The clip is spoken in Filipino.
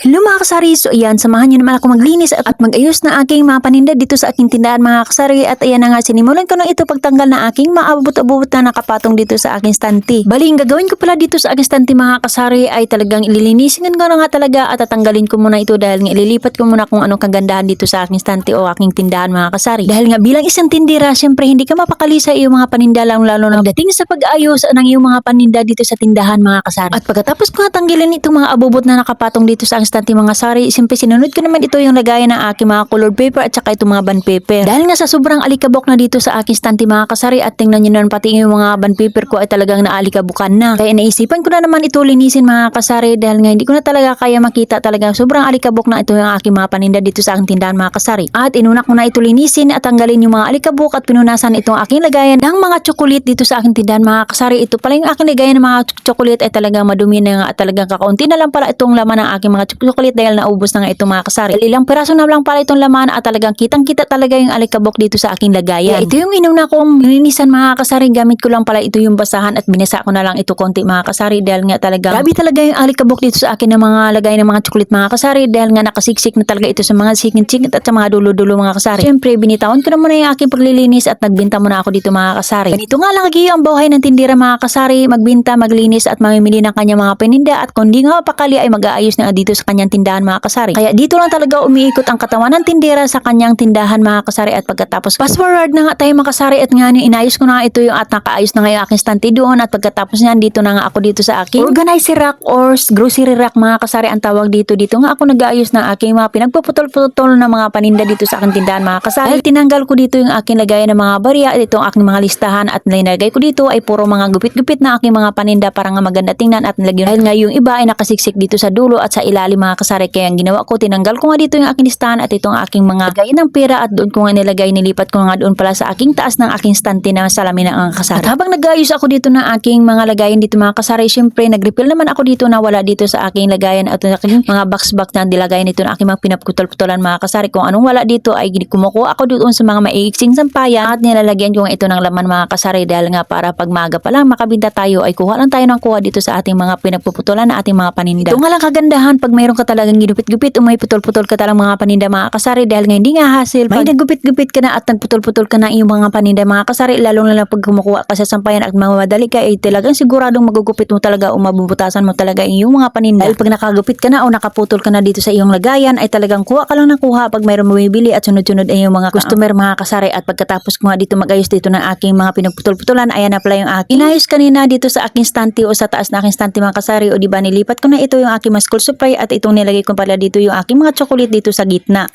Hello mga kasari, so ayan, samahan nyo naman ako maglinis at, mag-ayos na aking mga paninda dito sa aking tindahan mga kasari at ayan na nga sinimulan ko na ito pagtanggal na aking maabot-abot na nakapatong dito sa aking stanti. Bali, ang gagawin ko pala dito sa aking stanti mga kasari ay talagang ililinisin ko na nga talaga at tatanggalin ko muna ito dahil nga ililipat ko muna kung anong kagandahan dito sa aking stanti o aking tindahan mga kasari. Dahil nga bilang isang tindira, syempre hindi ka mapakali sa iyong mga paninda lalo lalo na dating sa pag-ayos ng iyong mga paninda dito sa tindahan mga kasari. At pagkatapos ko natanggalin itong mga abubot na nakapatong dito sa aking stanti mga sari, simple sinunod ko naman ito yung lagayan ng aking mga colored paper at saka itong mga band paper. Dahil nga sa sobrang alikabok na dito sa aking stanti mga kasari at tingnan nyo naman pati yung mga band paper ko ay talagang naalikabukan na. Kaya naisipan ko na naman ito linisin mga kasari dahil nga hindi ko na talaga kaya makita talaga sobrang alikabok na ito yung aking mga paninda dito sa aking tindahan mga kasari. At inuna ko na ito linisin at tanggalin yung mga alikabok at pinunasan itong aking lagayan ng mga chocolate dito sa aking tindahan mga kasari. Ito pala yung aking lagayan ng mga chocolate ay talagang madumi na nga at talagang kakaunti na lang pala itong laman ng aking mga chocolate dahil naubos na nga itong mga kasari. Ilang piraso na lang pala itong laman at talagang kitang-kita talaga yung alikabok dito sa aking lagayan. Kaya ito yung inuna kong nilinisan mga kasari. Gamit ko lang pala ito yung basahan at binasa ko na lang ito konti mga kasari dahil nga talaga grabe talaga yung alikabok dito sa akin ng mga lagay ng mga chocolate mga kasari dahil nga nakasiksik na talaga ito sa mga sikit-sikit at sa mga dulo-dulo mga kasari. Siyempre, binitawan ko na muna yung aking paglilinis at nagbinta muna ako dito mga kasari. Ganito nga lang ang buhay ng tindira mga kasari, magbinta, maglinis at mamimili ng kanyang mga paninda at kung di nga mapakali ay mag-aayos na dito sa kanyang tindahan mga kasari. Kaya dito lang talaga umiikot ang katawan ng tindera sa kanyang tindahan mga kasari at pagkatapos fast forward na nga tayo mga kasari at nga inayos ko na nga ito yung at nakaayos na nga yung aking stanti doon at pagkatapos niyan dito na nga ako dito sa aking organizer rack or grocery rack mga kasari ang tawag dito. Dito nga ako nag-aayos ng aking mga pinagpuputol-putol na mga paninda dito sa aking tindahan mga kasari. Dahil tinanggal ko dito yung aking lagayan ng mga barya at itong aking mga listahan at nilagay ko dito ay puro mga gupit-gupit na aking mga paninda para nga maganda tingnan at nilagyan. Dahil nga yung iba ay nakasiksik dito sa dulo at sa ilalim mga kasari kaya ang ginawa ko tinanggal ko nga dito yung aking listahan at itong aking mga lagayan ng pera at doon ko nga nilagay nilipat ko nga doon pala sa aking taas ng aking stante na salamin ng ang kasari. At habang nag-ayos ako dito ng aking mga lagayan dito mga kasari syempre nag-refill naman ako dito na wala dito sa aking lagayan at aking mga box-box na nilagay nito ng aking mga pinaputol-putolan mga kasari kung anong wala dito ay kumukuha ako doon sa mga maiiksing sampayan at nilalagyan ko ito ng laman mga kasari dahil nga para pag maaga pa lang makabinta tayo ay kuha lang tayo ng kuha dito sa ating mga pinagpuputulan na ating mga paninda. Ito nga lang kagandahan pag mayroon ka talagang ginupit-gupit o may putol-putol ka talang mga paninda mga kasari dahil nga hindi nga hassle. May nagupit-gupit ka na at nagputol-putol ka na yung mga paninda mga kasari lalong lang pag kumukuha ka sa sampayan at mamadali ka ay talagang siguradong magugupit mo talaga o mabubutasan mo talaga yung mga paninda. Dahil pag nakagupit ka na o nakaputol ka na dito sa iyong lagayan ay talagang kuha ka lang ng kuha pag mayroon bumibili at sunod-sunod ay yung mga customer mga kasari at pagkatapos ko nga dito mag-ayos dito ng aking mga pinagputol-putulan ayan na pala yung aking inayos kanina dito sa aking stante o sa taas na aking stante mga kasari o di ba nilipat ko na ito yung aking mga school supply at itong nilagay ko pala dito yung aking mga chocolate dito sa gitna.